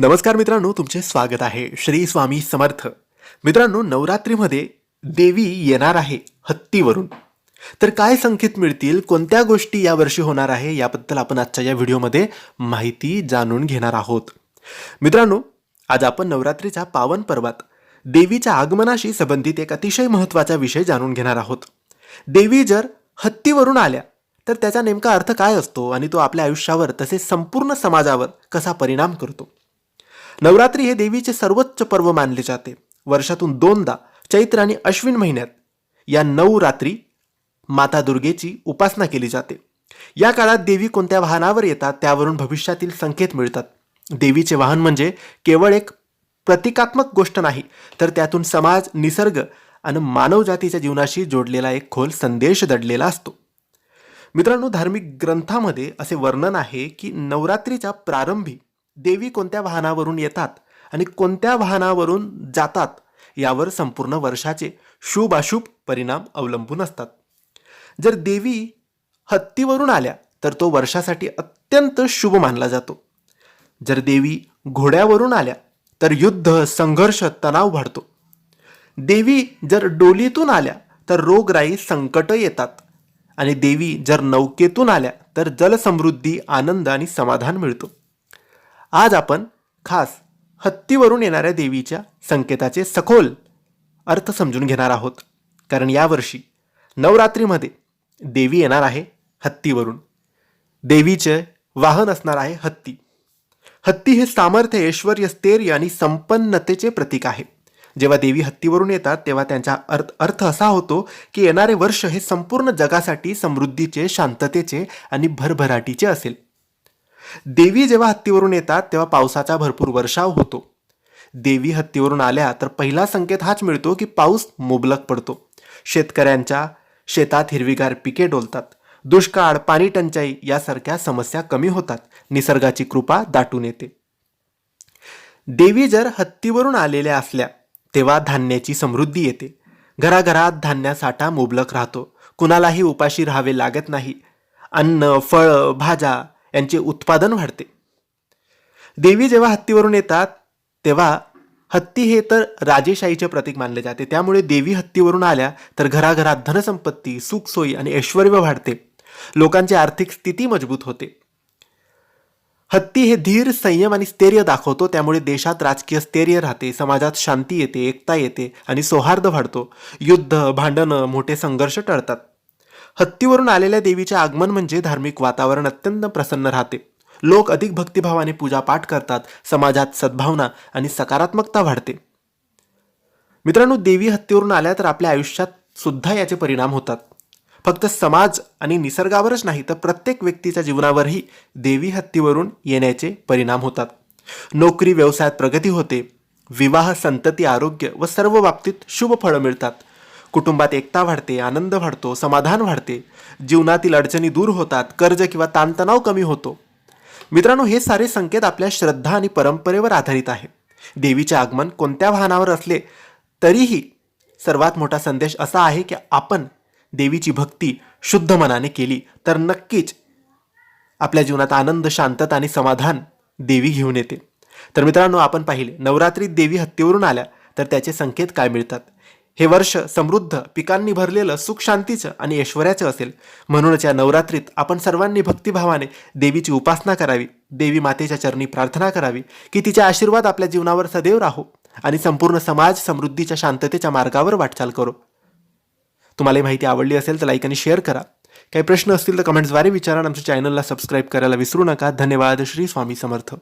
नमस्कार मित्रांनो तुमचे स्वागत आहे. श्री स्वामी समर्थ. मित्रांनो नवरात्रीमध्ये देवी येणार आहे हत्तीवरून. तर काय संकेत मिळतील? कोणत्या गोष्टी यावर्षी होणार आहे? याबद्दल आपण आजच्या या व्हिडिओमध्ये माहिती जाणून घेणार आहोत. मित्रांनो आज आपण नवरात्रीच्या पावन पर्वात देवीच्या आगमनाशी संबंधित एक अतिशय महत्त्वाचा विषय जाणून घेणार आहोत. देवी जर हत्तीवरून आल्या तर त्याचा नेमका अर्थ काय असतो? आणि तो आपल्या आयुष्यावर तसेच संपूर्ण समाजावर कसा परिणाम करतो? नवरात्री हे देवीचे सर्वोच्च पर्व मानले जाते. वर्षातून दोनदा चैत्र आणि अश्विन महिन्यात या नऊ रात्री माता दुर्गेची उपासना केली जाते. या काळात देवी कोणत्या वाहनावर येतात त्यावरून भविष्यातील संकेत मिळतात. देवीचे वाहन म्हणजे केवळ एक प्रतिकात्मक गोष्ट नाही तर त्यातून समाज निसर्ग आणि मानवजातीच्या जीवनाशी जोडलेला एक खोल संदेश दडलेला असतो. मित्रांनो धार्मिक ग्रंथामध्ये असे वर्णन आहे की नवरात्रीच्या प्रारंभी देवी कोणत्या वाहनावरून येतात आणि कोणत्या वाहनावरून जातात यावर संपूर्ण वर्षाचे शुभ अशुभ परिणाम अवलंबून असतात. जर देवी हत्तीवरून आल्या तर तो वर्षासाठी अत्यंत शुभ मानला जातो. जर देवी घोड्यावरून आल्या तर युद्ध संघर्ष तणाव वाढतो. देवी जर डोलीतून आल्या तर रोगराई संकट येतात. आणि देवी जर नौकेतून आल्या तर जलसमृद्धी आनंद आणि समाधान मिळतो. आज आपण खास हत्तीवरून येणाऱ्या देवीच्या संकेताचे सखोल अर्थ समजून घेणार आहोत. कारण यावर्षी नवरात्रीमध्ये देवी येणार आहे हत्तीवरून. देवीचे वाहन असणार आहे हत्ती. हत्ती हे सामर्थ्य ऐश्वर स्थैर्य आणि संपन्नतेचे प्रतीक आहे. जेव्हा देवी हत्तीवरून येतात तेव्हा त्यांचा अर्थ अर्थ असा होतो की येणारे वर्ष हे संपूर्ण जगासाठी समृद्धीचे शांततेचे आणि भरभराटीचे असेल. देवी जेव्हा हत्तीवरून येतात तेव्हा पावसाचा भरपूर वर्षाव होतो. देवी हत्तीवरून आल्या तर पहिला संकेत हाच मिळतो की पाऊस मुबलक पडतो. शेतकऱ्यांच्या शेतात हिरवीगार पिके डोलतात. दुष्काळ पाणी टंचाई यासारख्या समस्या कमी होतात. निसर्गाची कृपा दाटून येते. देवी जर हत्तीवरून आलेल्या असल्या तेव्हा धान्याची समृद्धी येते. घराघरात धान्यासाठा मुबलक राहतो. कुणालाही उपाशी राहावे लागत नाही. अन्न फळ भाज्या यांचे उत्पादन वाढते. देवी जेव्हा हत्तीवरून येतात तेव्हा हत्ती हे तर राजेशाहीचे प्रतीक मानले जाते. त्यामुळे देवी हत्तीवरून आल्या तर घराघरात धनसंपत्ती सुखसोयी आणि ऐश्वर वाढते. लोकांची आर्थिक स्थिती मजबूत होते. हत्ती हे धीर संयम आणि स्थैर्य दाखवतो. त्यामुळे देशात राजकीय स्थैर्य राहते समाजात शांती येते एकता येते आणि सौहार्द वाढतो. युद्ध भांडणं मोठे संघर्ष टळतात. हत्तीवरून आलेल्या देवीचे आगमन म्हणजे धार्मिक वातावरण अत्यंत प्रसन्न राहते. लोक अधिक भक्तिभावाने पूजापाठ करतात समाजात सद्भावना आणि सकारात्मकता वाढते. मित्रांनो देवी हत्तीवरून आल्या तर आपल्या आयुष्यात सुद्धा याचे परिणाम होतात. फक्त समाज आणि निसर्गावरच नाही तर प्रत्येक व्यक्तीच्या जीवनावरही देवी हत्तीवरून येण्याचे परिणाम होतात. नोकरी व्यवसायात प्रगती होते. विवाह संतती आरोग्य व सर्व बाबतीत शुभ फळं मिळतात. कुटुंबात एकता वाढते आनंद वाढतो समाधान वाढते. जीवनातील अडचणी दूर होतात कर्ज किंवा ताणतणाव कमी होतो. मित्रांनो हे सारे संकेत आपल्या श्रद्धा आणि परंपरेवर आधारित आहे देवीचे आगमन कोणत्या वाहनावर असले तरीही सर्वात मोठा संदेश असा आहे की आपण देवीची भक्ती शुद्ध मनाने केली तर नक्कीच आपल्या जीवनात आनंद शांतता आणि समाधान देवी घेऊन येते. तर मित्रांनो आपण पाहिले नवरात्रीत देवी हत्तीवरून आल्या तर त्याचे संकेत काय मिळतात? हे वर्ष समृद्ध पिकांनी भरलेलं सुख शांतीचं आणि ऐश्वर्याचं असेल. म्हणूनच या नवरात्रीत आपण सर्वांनी भक्तिभावाने देवीची उपासना करावी देवी मातेच्या चरणी प्रार्थना करावी की तिचे आशीर्वाद आपल्या जीवनावर सदैव राहो आणि संपूर्ण समाज समृद्धीच्या शांततेच्या मार्गावर वाटचाल करो. तुम्हाला माहिती आवडली असेल तर लाईक आणि शेअर करा. काही प्रश्न असतील तर कमेंट्सद्वारे विचारा आमच्या चॅनलला सबस्क्राईब करायला विसरू नका. धन्यवाद. श्री स्वामी समर्थ.